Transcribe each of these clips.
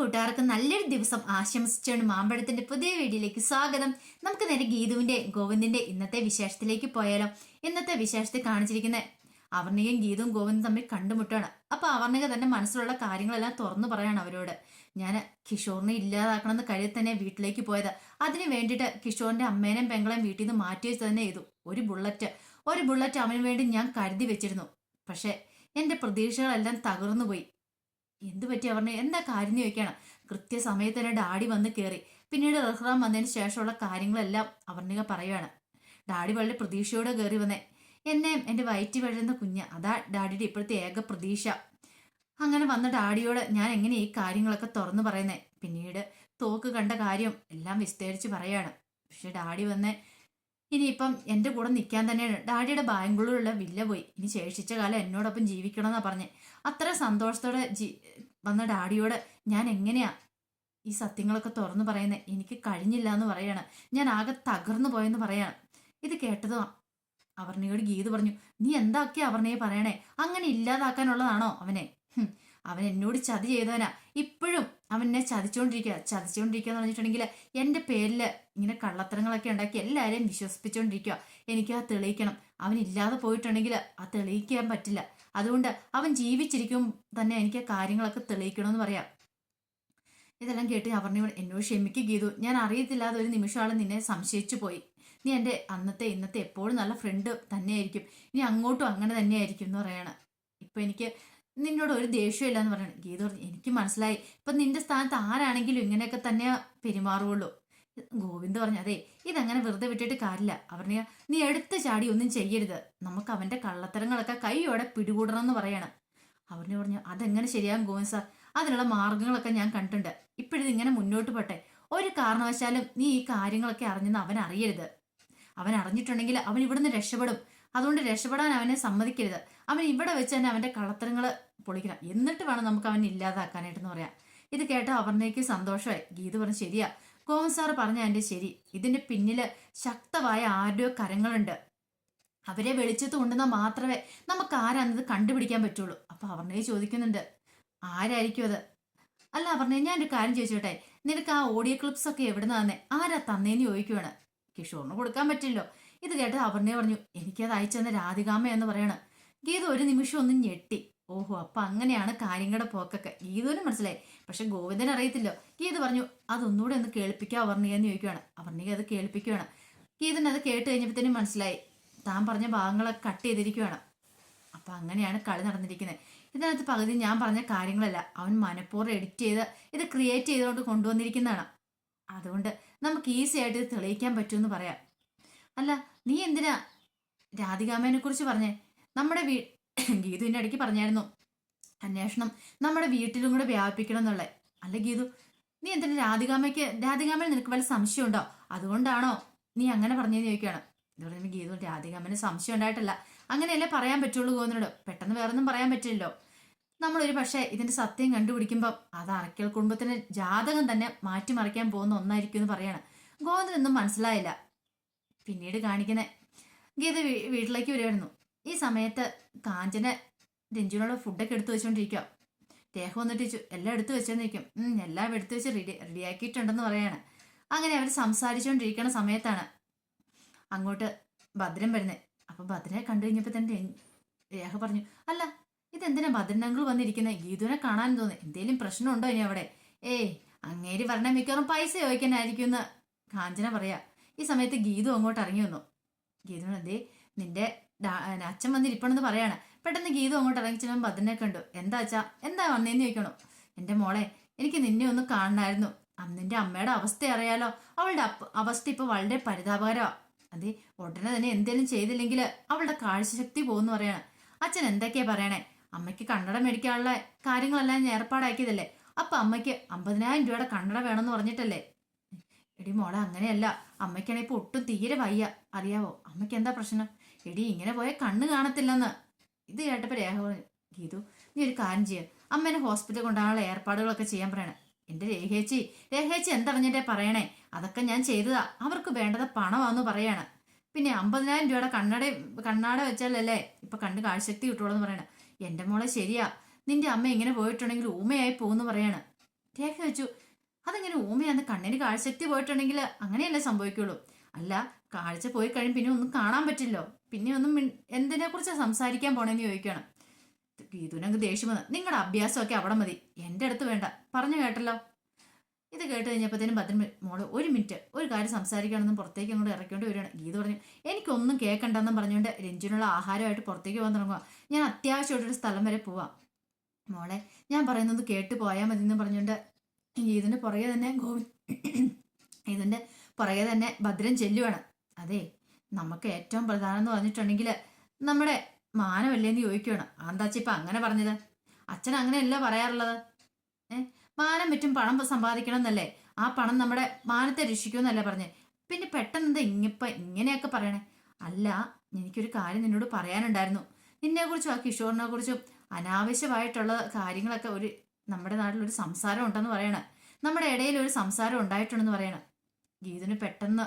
കൂട്ടുകാർക്ക് നല്ലൊരു ദിവസം ആശംസിച്ചാണ് മാമ്പഴത്തിന്റെ പുതിയ വീഡിയോയിലേക്ക് സ്വാഗതം. നമുക്ക് നേരെ ഗീതുവിന്റെ ഗോവിന്ദിന്റെ ഇന്നത്തെ വിശേഷത്തിലേക്ക് പോയാലോ. ഇന്നത്തെ വിശേഷത്തിൽ കാണിച്ചിരിക്കുന്ന അവർണികയും ഗീതവും ഗോവിന്ദും തമ്മിൽ കണ്ടുമുട്ടാണ്. അപ്പൊ അവർണിക തന്റെ മനസ്സിലുള്ള കാര്യങ്ങളെല്ലാം തുറന്നു പറയാണ് അവരോട്. ഞാൻ കിഷോറിനെ ഇല്ലാതാക്കണമെന്ന് കഴിയിൽ തന്നെ വീട്ടിലേക്ക് പോയത്. അതിനു വേണ്ടിയിട്ട് കിഷോറിന്റെ അമ്മേനെയും പെങ്ങളെയും വീട്ടിൽ നിന്ന് മാറ്റി വെച്ച് തന്നെ ചെയ്തു. ഒരു ബുള്ളറ്റ്. ഒരു ബുള്ളറ്റ് അവന് വേണ്ടി ഞാൻ കരുതി വെച്ചിരുന്നു. പക്ഷെ എന്റെ പ്രതീക്ഷകളെല്ലാം തകർന്നു പോയി എന്തു പറ്റി? അവരുടെ എന്താ കാര്യം ചോദിക്കണം കൃത്യസമയത്ത് തന്നെ ഡാഡി വന്ന് കയറി. പിന്നീട് റഹ്റാം വന്നതിന് ശേഷമുള്ള കാര്യങ്ങളെല്ലാം അവർണിക പറയുകയാണ് ഡാഡി വളരെ പ്രതീക്ഷയോടെ കയറി വന്നേ. എന്നെയും എന്റെ വയറ്റി വഴുന്ന കുഞ്ഞ് അതാ ഡാഡിയുടെ ഇപ്പോഴത്തെ ഏക പ്രതീക്ഷ. അങ്ങനെ വന്ന ഡാഡിയോട് ഞാൻ എങ്ങനെ ഈ കാര്യങ്ങളൊക്കെ തുറന്നു പറയുന്നേ? പിന്നീട് തോക്ക് കണ്ട കാര്യം എല്ലാം വിസ്തരിച്ച് പറയാണ്. പക്ഷെ ഡാഡി വന്നേ ഇനിയിപ്പം എന്റെ കൂടെ നിൽക്കാൻ തന്നെയാണ് ഡാഡിയുടെ ബാംഗ്ലൂരിലുള്ള വില്ല പോയി. ഇനി ശേഷിച്ച കാലം എന്നോടൊപ്പം ജീവിക്കണമെന്നാ പറഞ്ഞ്. അത്ര സന്തോഷത്തോടെ ജീ വന്ന ഡാഡിയോട് ഞാൻ എങ്ങനെയാ ഈ സത്യങ്ങളൊക്കെ തുറന്നു പറയുന്നത് എനിക്ക് കഴിഞ്ഞില്ല എന്ന് പറയാണ്. ഞാൻ ആകെ തകർന്നു പോയെന്ന് പറയാണ്. ഇത് കേട്ടതോ അവർണയോട് ഗീത് പറഞ്ഞു നീ എന്താക്കിയ അവർണയെ പറയണേ? അങ്ങനെ ഇല്ലാതാക്കാനുള്ളതാണോ അവനെ? അവൻ എന്നോട് ചതി ചെയ്തവനാ. ഇപ്പോഴും അവൻ എന്നെ ചതിച്ചോണ്ടിരിക്കുക ചതിച്ചോണ്ടിരിക്കുക എന്ന് പറഞ്ഞിട്ടുണ്ടെങ്കിൽ എന്റെ പേരിൽ ഇങ്ങനെ കള്ളത്തരങ്ങളൊക്കെ ഉണ്ടാക്കി എല്ലാവരെയും വിശ്വസിപ്പിച്ചുകൊണ്ടിരിക്കുക എനിക്ക് ആ തെളിയിക്കണം. അവൻ ഇല്ലാതെ പോയിട്ടുണ്ടെങ്കിൽ ആ തെളിയിക്കാൻ പറ്റില്ല. അതുകൊണ്ട് അവൻ ജീവിച്ചിരിക്കും തന്നെ എനിക്ക് ആ കാര്യങ്ങളൊക്കെ തെളിയിക്കണമെന്ന് പറയാം. ഇതെല്ലാം കേട്ട് അവർണയോട് എന്നോട് ക്ഷമിക്കുക ഗീതു. ഞാൻ അറിയത്തില്ലാതെ ഒരു നിമിഷമാണ് നിന്നെ സംശയിച്ചു പോയി. നീ എന്റെ അന്നത്തെ ഇന്നത്തെ എപ്പോഴും നല്ല ഫ്രണ്ട് തന്നെയായിരിക്കും. ഇനി അങ്ങോട്ടും അങ്ങനെ തന്നെയായിരിക്കും എന്ന് പറയാണ്. ഇപ്പം എനിക്ക് നിന്നോട് ഒരു ദേഷ്യമില്ല എന്ന് പറയണം. ഗീതു പറഞ്ഞു എനിക്ക് മനസ്സിലായി. ഇപ്പം നിന്റെ സ്ഥാനത്ത് ആരാണെങ്കിലും ഇങ്ങനെയൊക്കെ തന്നെ പെരുമാറുള്ളൂ. ഗോവിന്ദ് പറഞ്ഞു അതെ ഇതങ്ങനെ വെറുതെ വിട്ടിട്ട് കാര്യമില്ല. അവരുടെ നീ എടുത്ത് ചാടി ഒന്നും ചെയ്യരുത്. നമുക്ക് അവന്റെ കള്ളത്തരങ്ങളൊക്കെ കൈയോടെ പിടികൂടണം എന്ന് പറയണം. അവരിനെ പറഞ്ഞു അതെങ്ങനെ ശരിയാകും ഗോവിന്ദ് സാർ? അതിനുള്ള മാർഗങ്ങളൊക്കെ ഞാൻ കണ്ടിട്ടുണ്ട്. ഇപ്പോഴിത് ഇങ്ങനെ മുന്നോട്ട് പോട്ടെ. ഒരു കാരണവശാലും നീ ഈ കാര്യങ്ങളൊക്കെ അറിഞ്ഞെന്ന് അവൻ അറിയരുത്. അവൻ അറിഞ്ഞിട്ടുണ്ടെങ്കിൽ അവൻ ഇവിടുന്ന് രക്ഷപ്പെടും. അതുകൊണ്ട് രക്ഷപ്പെടാൻ അവനെ സമ്മതിക്കരുത്. അവൻ ഇവിടെ വെച്ച് തന്നെ അവന്റെ കള്ളത്തരങ്ങൾ പൊളിക്കണം. എന്നിട്ട് വേണം നമുക്ക് അവനെ ഇല്ലാതാക്കാനായിട്ടെന്ന് പറയാം. ഇത് കേട്ട അവർണയ്ക്ക് സന്തോഷമായി. ഗീത് പറഞ്ഞു ശരിയാ. ഗോവൻ സാറ് പറഞ്ഞ എന്റെ ശരി. ഇതിന്റെ പിന്നിൽ ശക്തമായ ആരോ കരങ്ങളുണ്ട്. അവരെ വെളിച്ചത്ത് കൊണ്ടുവന്നാൽ മാത്രമേ നമുക്ക് ആരാന്നത് കണ്ടുപിടിക്കാൻ പറ്റുള്ളൂ. അപ്പൊ അവർണയെ ചോദിക്കുന്നുണ്ട് ആരായിരിക്കും അത്? അല്ല അവർണ ഞാൻ ഒരു കാര്യം ചോദിച്ചോട്ടെ. നിനക്ക് ആ ഓഡിയോ ക്ലിപ്സ് ഒക്കെ എവിടുന്ന് തന്നെ? ആരാ തന്നേന്ന് ചോദിക്കുവാണ്. കിഷോറിന് കൊടുക്കാൻ പറ്റില്ലോ ഇത് കേട്ട് അവർണയെ പറഞ്ഞു എനിക്കത് അയച്ചെന്ന രാധികാമ്മ എന്ന് പറയണ. ഗീത ഒരു നിമിഷം ഒന്ന് ഞെട്ടി. ഓഹോ അപ്പൊ അങ്ങനെയാണ് കാര്യങ്ങളുടെ പോക്കൊക്കെ. ഗീതുവിന് മനസ്സിലായി? പക്ഷെ ഗോവിന്ദൻ അറിയത്തില്ലോ. ഗീത് പറഞ്ഞു അതൊന്നുകൂടെ ഒന്ന് കേൾപ്പിക്കാം അവർണികയെന്ന് ചോദിക്കുവാണ്. അവർണിക അത് കേൾപ്പിക്കുവാണ്. ഗീതൻ അത് കേട്ട് കഴിഞ്ഞപ്പോഴത്തേനും മനസ്സിലായി. താൻ പറഞ്ഞ ഭാഗങ്ങളൊക്കെ കട്ട് ചെയ്തിരിക്കുവാണ്. അപ്പൊ അങ്ങനെയാണ് കളി നടന്നിരിക്കുന്നത്. ഇതിനകത്ത് പകുതി ഞാൻ പറഞ്ഞ കാര്യങ്ങളല്ല. അവൻ മനഃപൂർവം എഡിറ്റ് ചെയ്ത് ഇത് ക്രിയേറ്റ് ചെയ്തുകൊണ്ട് കൊണ്ടുവന്നിരിക്കുന്നതാണ്. അതുകൊണ്ട് നമുക്ക് ഈസി ആയിട്ട് ഇത് തെളിയിക്കാൻ പറ്റുമെന്ന് പറയാം. അല്ല നീ എന്തിനാ രാധികാമേനെ കുറിച്ച് പറഞ്ഞേ? നമ്മുടെ വീ ഗീതുവിന്റെ ഇടയ്ക്ക് പറഞ്ഞായിരുന്നു അന്വേഷണം നമ്മുടെ വീട്ടിലും കൂടെ വ്യാപിപ്പിക്കണം എന്നുള്ളത് അല്ല ഗീതു നീ എന്തിനു രാധികാമയ്ക്ക് രാധികാമയിൽ നിനക്ക് വല്ല സംശയം ഉണ്ടോ? അതുകൊണ്ടാണോ നീ അങ്ങനെ പറഞ്ഞതെന്ന് ചോദിക്കുകയാണ് ഇത് പറയുമ്പോൾ ഗീതു രാധികാമന് സംശയം ഉണ്ടായിട്ടില്ല. അങ്ങനെയല്ലേ പറയാൻ പറ്റുള്ളൂ ഗോവിന്ദനോട്. പെട്ടെന്ന് വേറൊന്നും പറയാൻ പറ്റില്ലല്ലോ. നമ്മളൊരു പക്ഷേ ഇതിന്റെ സത്യം കണ്ടുപിടിക്കുമ്പോൾ അത് അറക്കൽ കുടുംബത്തിന് ജാതകം തന്നെ മാറ്റിമറിക്കാൻ പോകുന്ന ഒന്നായിരിക്കും എന്ന് പറയാണ് ഗോവിന്ദനൊന്നും മനസ്സിലായില്ല. പിന്നീട് കാണിക്കുന്നേ ഗീത വീട്ടിലേക്ക് വരുമായിരുന്നു ഈ സമയത്ത് കാഞ്ചന രഞ്ജുവിനുള്ള ഫുഡൊക്കെ എടുത്തു വെച്ചോണ്ടിരിക്കുക ദേഹം വന്നിട്ട് ചോദിച്ചു എല്ലാം എടുത്തു വെച്ചോണ്ടിരിക്കും. ഉം എല്ലാം എടുത്തു വെച്ച് റെഡി റെഡിയാക്കിയിട്ടുണ്ടെന്ന് പറയാണ്. അങ്ങനെ അവർ സംസാരിച്ചുകൊണ്ടിരിക്കുന്ന സമയത്താണ് അങ്ങോട്ട് ഭദ്രൻ വരുന്നത് അപ്പൊ ഭദ്രനെ കണ്ടു കഴിഞ്ഞപ്പോ തന്നെ രേഖ പറഞ്ഞു അല്ല ഇതെന്തിനാ ഭദ്രനങ്ങൾ വന്നിരിക്കുന്നത് ഗീതുവിനെ കാണാൻ തോന്നി എന്തേലും പ്രശ്നമുണ്ടോ ഇനി അവിടെ? ഏയ് അങ്ങേര് പറഞ്ഞ മിക്കവാറും പൈസ ചോദിക്കാനായിരിക്കും എന്ന് കാഞ്ചന പറയാ. ഈ സമയത്ത് ഗീതു അങ്ങോട്ട് ഇറങ്ങി വന്നു. ഗീതുവിനെന്തേ നിന്റെ അച്ഛൻ വന്നിരിപ്പണെന്ന് പറയാണ്. പെട്ടെന്ന് ഗീതു അങ്ങോട്ട് ഇറങ്ങി ചെല്ലുമ്പോൾ ഭദ്രനെ കണ്ടു. എന്താ അച്ഛാ? എന്താ വന്നേന്ന് ചോദിക്കണോ? എന്റെ മോളെ എനിക്ക് നിന്നെ ഒന്ന് കാണണമായിരുന്നു അന്നിന്റെ അമ്മയുടെ അവസ്ഥ അറിയാലോ. അവളുടെ അവസ്ഥ ഇപ്പൊ വളരെ പരിതാപകരമാ. അതെ ഉടനെ തന്നെ എന്തേലും ചെയ്തില്ലെങ്കിൽ അവളുടെ കാഴ്ചശക്തി പോകുന്നു പറയാണ്. അച്ഛൻ എന്തൊക്കെയാ പറയണേ? അമ്മയ്ക്ക് കണ്ണട മേടിക്കാനുള്ള കാര്യങ്ങളെല്ലാം ഞാൻ ഏർപ്പാടാക്കിയതല്ലേ? അപ്പൊ അമ്മയ്ക്ക് അമ്പതിനായിരം രൂപയുടെ കണ്ണട വേണമെന്ന് പറഞ്ഞിട്ടല്ലേ? എടി മോളെ അങ്ങനെയല്ല. അമ്മയ്ക്കാണെങ്കിൽ ഇപ്പൊ ഒട്ടും തീരെ വയ്യ. അറിയാവോ? അമ്മയ്ക്ക് എന്താ പ്രശ്നം? എടി ഇങ്ങനെ പോയ കണ്ണ് കാണത്തില്ലെന്ന്. ഇത് കേട്ടപ്പോ രേഖ ഗീതു നീ ഒരു കാര്യം ചെയ്യ. അമ്മേനെ ഹോസ്പിറ്റലിൽ കൊണ്ടുപോകാനുള്ള ഏർപ്പാടുകളൊക്കെ ചെയ്യാൻ പറയണേ. എന്റെ രേഖേച്ചി രേഖേച്ചി എന്തറിഞ്ഞിട്ടേ പറയണേ? അതൊക്കെ ഞാൻ ചെയ്തതാ. അവർക്ക് വേണ്ടത് പണമാന്ന് പറയാണ്. പിന്നെ അമ്പതിനായിരം രൂപയുടെ കണ്ണട കണ്ണാട വെച്ചാലല്ലേ ഇപ്പൊ കണ്ട് കാഴ്ചശക്തി കിട്ടുള്ളൂ എന്ന് പറയണേ. എന്റെ മോളെ ശരിയാ. നിന്റെ അമ്മ ഇങ്ങനെ പോയിട്ടുണ്ടെങ്കിൽ ഊമയായി പോകുന്നു പറയാണ്. രേഖ വെച്ചു അതിങ്ങനെ ഊമയാന്ന്? കണ്ണിന് കാഴ്ചശക്തി പോയിട്ടുണ്ടെങ്കിൽ അങ്ങനെയല്ലേ സംഭവിക്കുള്ളൂ. അല്ല കാഴ്ച പോയി കഴിയും പിന്നെ ഒന്നും കാണാൻ പറ്റില്ലോ. പിന്നെ ഒന്നും എന്തിനെ കുറിച്ച് സംസാരിക്കാൻ പോണെന്ന് ചോദിക്കണം. ഗീതുനങ്ങ് ദേഷ്യം വന്ന് നിങ്ങളുടെ അഭ്യാസമൊക്കെ അവിടെ മതി എന്റെ അടുത്ത് വേണ്ട. പറഞ്ഞു കേട്ടല്ലോ. ഇത് കേട്ട് കഴിഞ്ഞപ്പോഴത്തേനും ഭദ്രൻ മോൾ ഒരു മിനിറ്റ് ഒരു കാര്യം സംസാരിക്കണമെന്നും പുറത്തേക്ക് അങ്ങോട്ട് ഇറക്കേണ്ടി വരികയാണ്. ഗീത പറഞ്ഞു എനിക്കൊന്നും കേൾക്കണ്ടെന്നും പറഞ്ഞുകൊണ്ട് രഞ്ജുനുള്ള ആഹാരമായിട്ട് പുറത്തേക്ക് പോകാൻ തുടങ്ങുക ഞാൻ അത്യാവശ്യമായിട്ടൊരു സ്ഥലം വരെ പോവാം. മോളെ ഞാൻ പറയുന്നത് കേട്ട് പോയാൽ മതി എന്ന് പറഞ്ഞുകൊണ്ട് ഗീതിന്റെ പുറകെ തന്നെ ഗോവിന്ദ് ഇതിന്റെ പുറകെ തന്നെ ഭദ്രൻ ചെല്ലുവാണ്. അതെ നമുക്ക് ഏറ്റവും പ്രധാനം എന്ന് പറഞ്ഞിട്ടുണ്ടെങ്കിൽ നമ്മുടെ മാനമല്ലേന്ന് ചോദിക്കുകയാണ് ആന്താച്ച ഇപ്പൊ അങ്ങനെ പറഞ്ഞത്. അച്ഛൻ അങ്ങനെയല്ല പറയാറുള്ളത്. ഏ മാനം വിറ്റും പണം സമ്പാദിക്കണം എന്നല്ലേ? ആ പണം നമ്മുടെ മാനത്തെ രക്ഷിക്കുമെന്നല്ലേ പറഞ്ഞേ? പിന്നെ പെട്ടെന്ന് എന്താ ഇങ്ങിപ്പ ഇങ്ങനെയൊക്കെ പറയണേ? അല്ല എനിക്കൊരു കാര്യം നിന്നോട് പറയാനുണ്ടായിരുന്നു. നിന്നെ കുറിച്ചും ആ കിഷോറിനെ കുറിച്ചും അനാവശ്യമായിട്ടുള്ള കാര്യങ്ങളൊക്കെ ഒരു നമ്മുടെ നാട്ടിൽ ഒരു സംസാരം ഉണ്ടെന്ന് പറയണേ. നമ്മുടെ ഇടയിൽ ഒരു സംസാരം ഉണ്ടായിട്ടുണ്ടെന്ന് പറയണേ. ഗീതിന് പെട്ടെന്ന്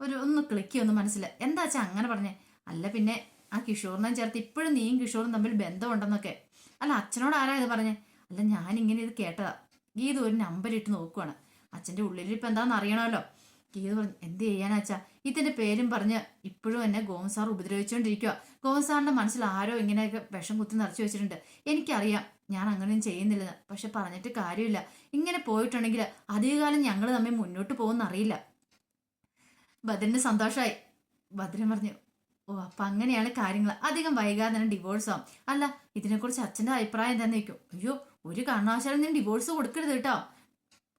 ഒരു ഒന്ന് ക്ലിക്ക് ഒന്ന് മനസ്സില്ല എന്താ വെച്ചാൽ അങ്ങനെ പറഞ്ഞേ? അല്ല പിന്നെ ആ കിഷോറിനെ ചേർത്ത് ഇപ്പോഴും നീയും കിഷോറും തമ്മിൽ ബന്ധമുണ്ടെന്നൊക്കെ. അല്ല അച്ഛനോട് ആരാ ഇത് പറഞ്ഞേ? അല്ല ഞാൻ ഇങ്ങനെ ഇത് കേട്ടതാ. ഗീത ഒരു നമ്പർ ഇട്ട് നോക്കുവാണ്. അച്ഛന്റെ ഉള്ളിൽ ഇപ്പം എന്താണെന്ന് അറിയണമല്ലോ? ഗീത പറഞ്ഞു എന്ത് ചെയ്യാനാച്ചാ ഇതിന്റെ പേരും പറഞ്ഞ് ഇപ്പോഴും എന്നെ ഗോവൻ സാർ ഉപദ്രവിച്ചുകൊണ്ടിരിക്കുക ഗോവൻ മനസ്സിൽ ആരോ ഇങ്ങനെയൊക്കെ വിഷം കുത്തി നിറച്ചു വെച്ചിട്ടുണ്ട്. എനിക്കറിയാം ഞാൻ അങ്ങനെയൊന്നും ചെയ്യുന്നില്ല. പക്ഷെ പറഞ്ഞിട്ട് കാര്യമില്ല. ഇങ്ങനെ പോയിട്ടുണ്ടെങ്കിൽ അധികകാലം ഞങ്ങൾ തമ്മിൽ മുന്നോട്ട് പോകുമെന്ന് അറിയില്ല ഭദ്രന് സന്തോഷമായി ഭദ്രൻ പറഞ്ഞു ഓ അപ്പൊ അങ്ങനെയാണ് കാര്യങ്ങൾ അധികം വൈകാതെ തന്നെ ഡിവോഴ്സ് ആവും. അല്ല ഇതിനെക്കുറിച്ച് അച്ഛന്റെ അഭിപ്രായം എന്താന്ന് ചോദിക്കും. അയ്യോ ഒരു കാരണവശാലും നീ ഡിവോഴ്സ് കൊടുക്കരുത് കേട്ടോ.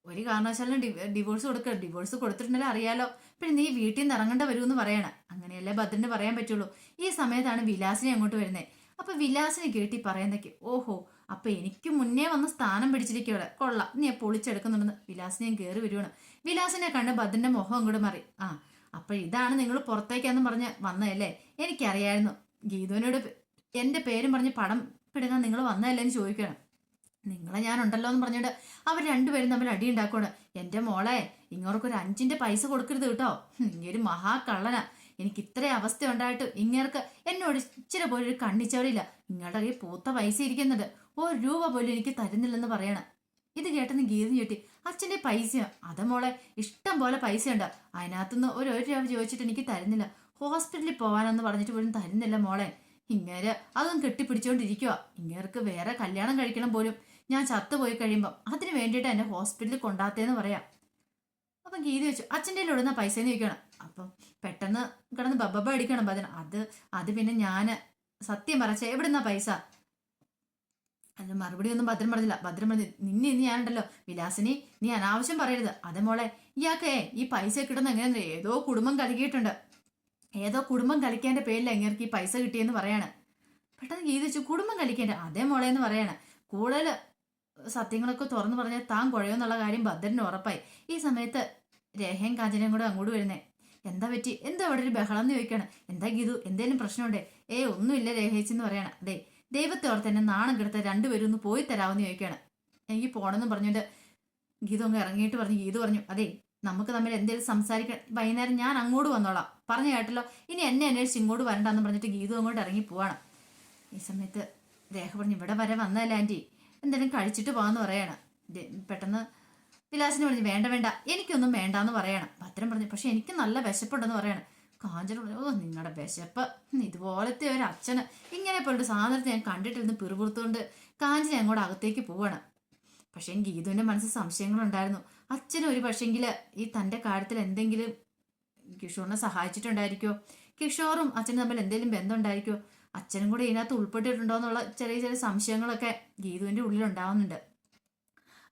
ഒരു കാരണവശാലും ഡിവോഴ്സ് കൊടുക്കരുത്. ഡിവോഴ്സ് കൊടുത്തിട്ടുണ്ടെങ്കിൽ അറിയാലോ. പിന്നെ നീ വീട്ടിൽ നിന്ന് ഇറങ്ങേണ്ട എന്ന് പറയണ. അങ്ങനെയല്ലേ ഭദ്രന് പറയാൻ പറ്റുള്ളൂ. ഈ സമയത്താണ് വിലാസിനെ അങ്ങോട്ട് വരുന്നത് അപ്പൊ വിലാസിനെ കേട്ടി പറയുന്നൊക്കെ ഓഹോ അപ്പൊ എനിക്ക് മുന്നേ വന്ന് സ്ഥാനം പിടിച്ചിരിക്കവിടെ കൊള്ളാം. നീ പൊളിച്ചെടുക്കുന്നുണ്ടെന്ന് വിലാസിനെയും കയറി വരുവാണ് വിലാസിനെ കണ്ട് ഭദ്രന്റെ മുഖം അങ്ങോട്ട് മാറി. ആ അപ്പൊ ഇതാണ് നിങ്ങൾ പുറത്തേക്കാന്ന് പറഞ്ഞ് വന്നതല്ലേ? എനിക്കറിയായിരുന്നു. ഗീതുവിനോട് എന്റെ പേരും പറഞ്ഞ് പടം പിടുങ്ങാൻ നിങ്ങൾ വന്നതല്ലേ എന്ന് ചോദിക്കണം നിങ്ങളെ ഞാൻ ഉണ്ടല്ലോ എന്ന് പറഞ്ഞിട്ട് അവർ രണ്ടുപേരും തമ്മിൽ അടി ഉണ്ടാക്കുവാണ്. എന്റെ മോളെ ഇങ്ങോർക്ക് ഒരു അഞ്ചിന്റെ പൈസ കൊടുക്കരുത് കേട്ടോ. ഇങ്ങൊരു മഹാകള്ളനാ. എനിക്ക് ഇത്ര അവസ്ഥ ഉണ്ടായിട്ട് ഇങ്ങേർക്ക് എന്നോട് ഇച്ചിരി പോലും ഒരു കണ്ണിച്ചവരില്ല നിങ്ങളുടെ കയ്യിൽ പൂത്ത പൈസ ഇരിക്കുന്നുണ്ട് ഒരു രൂപ പോലും എനിക്ക് തരുന്നില്ലെന്ന് പറയണം. ഇത് കേട്ടെന്ന് ഗീതം ചോട്ടി അച്ഛന്റെ പൈസ. അത് മോളെ ഇഷ്ടം പോലെ പൈസ ഉണ്ട് അതിനകത്തുനിന്ന് ഒരു ഒരു രൂപ ചോദിച്ചിട്ട് എനിക്ക് തരുന്നില്ല. ഹോസ്പിറ്റലിൽ പോകാനെന്ന് പറഞ്ഞിട്ട് പോലും തരുന്നില്ല മോളെ. ഇങ്ങേര് അതും കെട്ടിപ്പിടിച്ചോണ്ടിരിക്കുക ഇങ്ങേർക്ക് വേറെ കല്യാണം കഴിക്കണം പോലും. ഞാൻ ചത്തുപോയി കഴിയുമ്പോൾ അതിന് വേണ്ടിയിട്ട് എന്നെ ഹോസ്പിറ്റലിൽ കൊണ്ടാത്തേന്ന് പറയാം. അപ്പം ഗീത വെച്ചു അച്ഛന്റെ ഇടുന്ന പൈസ എന്ന് ചോദിക്കണം അപ്പം പെട്ടെന്ന് കിടന്ന് ബബ്ബ അടിക്കണം ഭജന അത് അത് പിന്നെ ഞാൻ സത്യം പറച്ച എവിടുന്നാ പൈസ? അതിന് മറുപടി ഒന്നും ഭദ്രം പറഞ്ഞില്ല. ഭദ്രം പറഞ്ഞു നിന്നെ ഇന്ന് ഞാനുണ്ടല്ലോ. വിലാസിനി നീ അനാവശ്യം പറയരുത്. അതെ മോളെ ഇയാൾക്കേ ഈ പൈസ കിട്ടുന്ന എങ്ങനെയാ ഏതോ കുടുംബം കലക്കിയിട്ടുണ്ട്. ഏതോ കുടുംബം കളിക്കേണ്ട പേരിൽ എങ്ങേർക്ക് ഈ പൈസ കിട്ടിയെന്ന് പറയാണ്. പെട്ടെന്ന് ഗീത വെച്ചു കുടുംബം കളിക്കേണ്ട അതേ മോളെ എന്ന് പറയാണ്. കൂടുതൽ സത്യങ്ങളൊക്കെ തുറന്നു പറഞ്ഞാൽ താൻ കുഴയെന്നുള്ള കാര്യം ഭദ്രന് ഉറപ്പായി. ഈ സമയത്ത് രേഹയും കാഞ്ചനയും കൂടെ അങ്ങോട്ട് വരുന്നേ. എന്താ പറ്റി? എന്താ അവിടെ ഒരു ബഹളം എന്ന് ചോദിക്കണം. എന്താ ഗീതു? എന്തേലും പ്രശ്നമുണ്ടേ? ഏ ഒന്നുമില്ല രേഖയിച്ചെന്ന് പറയണ. അതെ ദൈവത്തെ ഓർത്ത് എന്നെ നാണം കെടുത്ത രണ്ടുപേരും ഒന്ന് പോയി തരാമെന്ന് ചോദിക്കുകയാണ് എനിക്ക് പോണെന്ന് പറഞ്ഞിട്ട് ഗീതു അങ്ങ് ഇറങ്ങിയിട്ട് പറഞ്ഞു ഗീതു പറഞ്ഞു അതെ നമുക്ക് തമ്മിൽ എന്തെങ്കിലും സംസാരിക്കാൻ വൈകുന്നേരം ഞാൻ അങ്ങോട്ട് വന്നോളാം. പറഞ്ഞു കേട്ടല്ലോ ഇനി എന്നെ അന്വേഷിച്ച് ഇങ്ങോട്ട് വരണ്ടെന്ന് പറഞ്ഞിട്ട് ഗീതു അങ്ങോട്ട് ഇറങ്ങി പോവാണ്. ഈ സമയത്ത് രേഖ പറഞ്ഞു ഇവിടെ വരെ വന്നതല്ല ആന്റി? എന്തെങ്കിലും കഴിച്ചിട്ട് പോകാമെന്ന് പറയാണ്. പെട്ടെന്ന് വിലാസിനെ പറഞ്ഞു വേണ്ട വേണ്ട എനിക്കൊന്നും വേണ്ട എന്ന് പറയണം. ഭദ്രം പറഞ്ഞു പക്ഷെ എനിക്ക് നല്ല വിശപ്പുണ്ടെന്ന് പറയണം. കാഞ്ചന പറഞ്ഞു ഓ നിങ്ങളുടെ വിശപ്പ്. ഇതുപോലത്തെ ഒരു അച്ഛന് ഇങ്ങനെ പോലൊരു സാധനത്തെ ഞാൻ കണ്ടിട്ടിരുന്ന് പിറുപുറത്തുകൊണ്ട് കാഞ്ചന അങ്ങോട്ട് അകത്തേക്ക് പോവാണ്. പക്ഷേ ഗീതുവിന്റെ മനസ്സിൽ സംശയങ്ങളുണ്ടായിരുന്നു. അച്ഛനും ഒരു പക്ഷെങ്കിൽ ഈ തന്റെ കാര്യത്തിൽ എന്തെങ്കിലും കിഷോറിനെ സഹായിച്ചിട്ടുണ്ടായിരിക്കോ? കിഷോറും അച്ഛനും തമ്മിൽ എന്തെങ്കിലും ബന്ധം ഉണ്ടായിരിക്കോ അച്ഛനും കൂടെ ഇതിനകത്ത് ഉൾപ്പെട്ടിട്ടുണ്ടോ എന്നുള്ള ചെറിയ ചെറിയ സംശയങ്ങളൊക്കെ ഗീതുവിന്റെ ഉള്ളിൽ ഉണ്ടാവുന്നുണ്ട്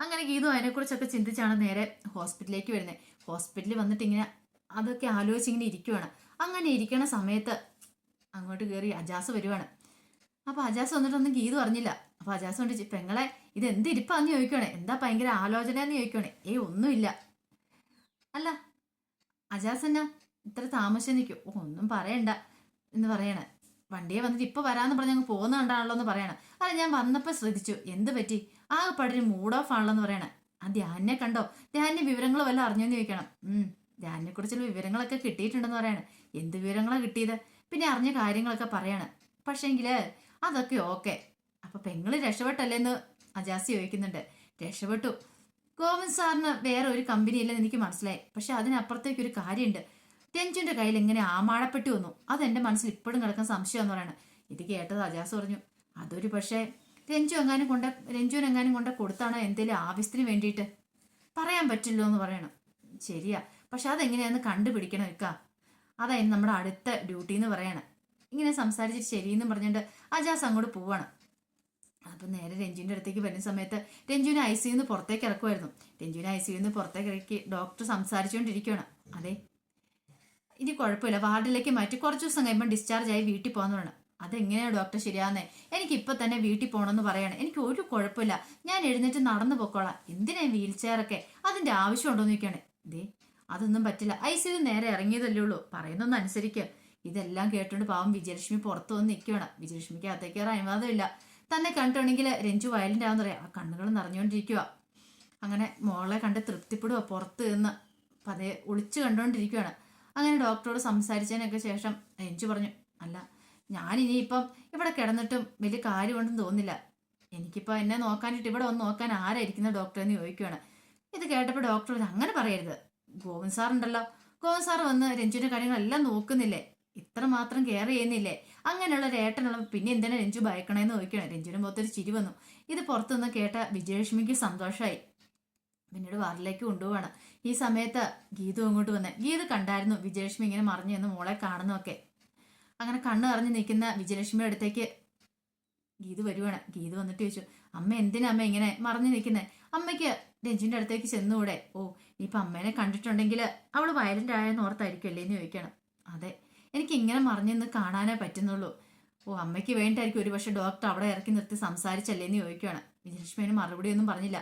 അങ്ങനെ ഗീതു അതിനെക്കുറിച്ചൊക്കെ ചിന്തിച്ചാണ് നേരെ ഹോസ്പിറ്റലിലേക്ക് വരുന്നത് ഹോസ്പിറ്റലിൽ വന്നിട്ട് ഇങ്ങനെ അതൊക്കെ ആലോചിച്ച് ഇങ്ങനെ ഇരിക്കുവാണ്. അങ്ങനെ ഇരിക്കണ സമയത്ത് അങ്ങോട്ട് കയറി അജാസ് വരുവാണ്. അപ്പോൾ അജാസ് വന്നിട്ടൊന്നും ഗീതു അറിഞ്ഞില്ല. അപ്പോൾ അജാസ് കൊണ്ട് പെങ്ങളെ ഇത് എന്ത് ഇരിപ്പാന്ന് ചോദിക്കുവാണേ? എന്താ ഭയങ്കര ആലോചന എന്ന് ചോദിക്കുവാണേ? ഏയ് ഒന്നുമില്ല. അല്ല അജാസ് എന്നാ? ഇത്ര താമസിച്ച് നിൽക്കും. ഓ ഒന്നും പറയണ്ട എന്ന് പറയണേ. വണ്ടിയെ വന്നിട്ട് ഇപ്പൊ വരാന്ന് പറഞ്ഞ് പോകുന്ന കണ്ടാണല്ലോ എന്ന് പറയണം. അല്ല ഞാൻ വന്നപ്പോൾ ശ്രദ്ധിച്ചു. എന്ത് പറ്റി? ആകെപ്പാടൊരു മൂഡ് ഓഫ് ആണല്ലോ പറയണേ. ആ ധ്യാനെ കണ്ടോ? ധ്യാനിന് വിവരങ്ങൾ വല്ല അറിഞ്ഞോന്ന് ചോദിക്കണം. ഉം ധ്യാനിനെ കുറിച്ചുള്ള വിവരങ്ങളൊക്കെ കിട്ടിയിട്ടുണ്ടെന്ന് പറയണേ. എന്ത് വിവരങ്ങളാ കിട്ടിയത്? പിന്നെ അറിഞ്ഞ കാര്യങ്ങളൊക്കെ പറയാണ്. പക്ഷേങ്കിൽ അതൊക്കെ ഓക്കെ അപ്പൊ പെങ്ങൾ രക്ഷപ്പെട്ടല്ലേന്ന് അജാസി ചോദിക്കുന്നുണ്ട്. രക്ഷപ്പെട്ടു. ഗോവിന്ദ് സാറിന് വേറെ ഒരു കമ്പനി ഇല്ലെന്ന് എനിക്ക് മനസ്സിലായി. പക്ഷെ അതിനപ്പുറത്തേക്ക് ഒരു കാര്യമുണ്ട് രഞ്ജുവിന്റെ കയ്യിൽ എങ്ങനെ ആമാടപ്പെട്ടി വന്നു? അതെന്റെ മനസ്സിൽ ഇപ്പോഴും കിടക്കുന്ന സംശയം എന്ന് പറയണം. ഇത് കേട്ടത് അജാസ് പറഞ്ഞു. അതൊരു പക്ഷേ രഞ്ജു എങ്ങാനും കൊണ്ട രഞ്ജുവിന് എങ്ങാനും കൊണ്ട കൊടുത്താണോ എന്തേലും ആവശ്യത്തിന് വേണ്ടിയിട്ട്? പറയാൻ പറ്റില്ലോ എന്ന് പറയണം. ശരിയാ. പക്ഷെ അതെങ്ങനെയാന്ന് കണ്ടുപിടിക്കണം ഇക്ക. അതായിരുന്നു നമ്മുടെ അടുത്ത ഡ്യൂട്ടി എന്ന് പറയണം. ഇങ്ങനെ സംസാരിച്ചിട്ട് ശരിയെന്ന് പറഞ്ഞിട്ട് അജാസ് അങ്ങോട്ട് പോവാണ്. അപ്പം നേരെ രഞ്ജുവിന്റെ അടുത്തേക്ക് വരുന്ന സമയത്ത് രഞ്ജുവിനെ ഐ സിന്ന് പുറത്തേക്ക് ഇറക്കുമായിരുന്നു രഞ്ജുവിനെ ഐ സിയിൽ നിന്ന് പുറത്തേക്ക് ഇറക്കി ഡോക്ടർ സംസാരിച്ചുകൊണ്ടിരിക്കുകയാണ് അതെ. ഇനി കുഴപ്പമില്ല. വാർഡിലേക്ക് മാറ്റി കുറച്ച് ദിവസം കഴിയുമ്പോൾ ഡിസ്ചാർജ് ആയി വീട്ടിൽ പോകാന്ന് വേണം അതെങ്ങനെയാണ് ഡോക്ടർ ശരിയാന്നേ എനിക്ക് ഇപ്പൊ തന്നെ വീട്ടിൽ പോകണമെന്ന് പറയാണ്. എനിക്ക് ഒരു കുഴപ്പമില്ല. ഞാൻ എഴുന്നേറ്റ് നടന്നു പൊക്കോളാം. എന്തിനാ വീൽ ചെയറൊക്കെ അതിന്റെ ആവശ്യമുണ്ടോ എന്ന് ചോദിക്കുകയാണ്. ദേ അതൊന്നും പറ്റില്ല. ഐ സി നേരെ ഇറങ്ങിയതല്ലേ ഉള്ളൂ. പറയുന്നൊന്നും അനുസരിക്കുക ഇതെല്ലാം കേട്ടുകൊണ്ട് പാവം വിജയലക്ഷ്മി പുറത്തു വന്ന് നിൽക്കുകയാണ് വിജയലക്ഷ്മിക്ക് അകത്തേക്ക് കയറാൻ അനുവാദമില്ല തന്നെ കണ്ടിട്ടുണ്ടെങ്കിൽ രഞ്ജു വയലിന്റെ ആണെന്ന് പറയാം. ആ കണ്ണുകൾ നിറഞ്ഞുകൊണ്ടിരിക്കുക. അങ്ങനെ മോളെ കണ്ട് തൃപ്തിപ്പെടുക പുറത്ത് നിന്ന്. പതേ ഒളിച്ചു കണ്ടുകൊണ്ടിരിക്കുകയാണ് അങ്ങനെ ഡോക്ടറോട് സംസാരിച്ചതിനൊക്കെ ശേഷം രഞ്ജു പറഞ്ഞു അല്ല ഞാനിനിയിപ്പം ഇവിടെ കിടന്നിട്ടും വലിയ കാര്യമുണ്ടെന്ന് തോന്നില്ല എനിക്കിപ്പോൾ എന്നെ നോക്കാനായിട്ട് ഇവിടെ ഒന്ന് നോക്കാൻ ആരായിരിക്കുന്ന ഡോക്ടർ എന്ന് ചോദിക്കുകയാണ് ഇത് കേട്ടപ്പോൾ ഡോക്ടർ അങ്ങനെ പറയരുത്. ഗോവിന്ദ് സാറുണ്ടല്ലോ ഗോവിന്ദ് സാർ വന്ന് രഞ്ജുവിന്റെ കാര്യങ്ങളെല്ലാം നോക്കുന്നില്ലേ? ഇത്ര മാത്രം കെയർ ചെയ്യുന്നില്ലേ? അങ്ങനെയുള്ള ഒരു ഏട്ടനുള്ള പിന്നെ എന്തിനാ രഞ്ജു ഭയക്കണേന്ന് ചോദിക്കണം രഞ്ജുവിന് മുഖത്തൊരു ചിരി വന്നു. ഇത് പുറത്തുനിന്ന് കേട്ട വിജയലക്ഷ്മിക്ക് സന്തോഷമായി പിന്നീട് വാറിലേക്ക് കൊണ്ടുപോവാണ്. ഈ സമയത്ത് ഗീതു അങ്ങോട്ട് വന്ന് ഗീതു കണ്ടായിരുന്നു വിജയലക്ഷ്മി ഇങ്ങനെ മറിഞ്ഞു എന്ന് മോളെ കാണുന്നൊക്കെ അങ്ങനെ കണ്ണു അറിഞ്ഞ് നിൽക്കുന്ന വിജയലക്ഷ്മിയുടെ അടുത്തേക്ക് ഗീതു വരുവാണ്. ഗീതു വന്നിട്ട് ചോദിച്ചു അമ്മ എന്തിനാ അമ്മ ഇങ്ങനെ മറിഞ്ഞു നിൽക്കുന്നത് അമ്മയ്ക്ക് രഞ്ജിന്റെ അടുത്തേക്ക് ചെന്നുകൂടെ? ഓ ഇപ്പൊ അമ്മേനെ കണ്ടിട്ടുണ്ടെങ്കിൽ അവൾ വയലന്റ് ആയെന്ന് ഓർത്തായിരിക്കുമല്ലേ? എന്ന് ചോദിക്കണം. അതെ എനിക്ക് ഇങ്ങനെ മറിഞ്ഞു നിന്ന് കാണാനേ പറ്റുന്നുള്ളൂ. ഓ അമ്മയ്ക്ക് വേണ്ടിയിട്ടായിരിക്കും ഒരുപക്ഷെ ഡോക്ടർ അവിടെ ഇറക്കി നിർത്തി സംസാരിച്ചല്ലേ? എന്ന് ചോദിക്കുകയാണ് മറുപടി ഒന്നും പറഞ്ഞില്ല.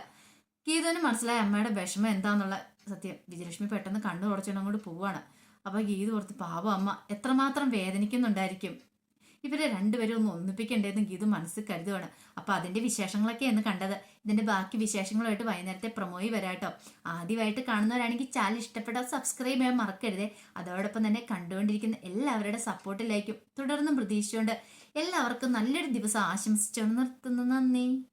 ഗീതുവിന് മനസ്സിലായ അമ്മയുടെ വിഷമം എന്താന്നുള്ള സത്യം. വിജയലക്ഷ്മി പെട്ടെന്ന് കണ്ണു കുറച്ചുകൊണ്ട് അങ്ങോട്ട് പോവാണ്. അപ്പൊ ഗീത ഓർത്ത് പാവം അമ്മ എത്രമാത്രം വേദനിക്കുന്നുണ്ടായിരിക്കും. ഇവരെ രണ്ടുപേരും ഒന്ന് ഒന്നിപ്പിക്കണ്ടേന്ന് ഗീതു മനസ്സിൽ കരുതുവാണ്. അപ്പൊ അതിന്റെ വിശേഷങ്ങളൊക്കെയാണ് കണ്ടത്. ഇതിന്റെ ബാക്കി വിശേഷങ്ങളുമായിട്ട് വൈകുന്നേരത്തെ പ്രൊമോയി വരാട്ടോ ആദ്യമായിട്ട് കാണുന്നവരാണെങ്കിൽ ചാനൽ ഇഷ്ടപ്പെട്ടാൽ സബ്സ്ക്രൈബ് ചെയ്യാൻ മറക്കരുതേ. അതോടൊപ്പം തന്നെ കണ്ടുകൊണ്ടിരിക്കുന്ന എല്ലാവരുടെ സപ്പോർട്ടിലേക്കും തുടർന്നും പ്രതീക്ഷിച്ചുകൊണ്ട് എല്ലാവർക്കും നല്ലൊരു ദിവസം ആശംസിച്ചുകൊണ്ട് നിർത്തുന്നു. നന്ദി.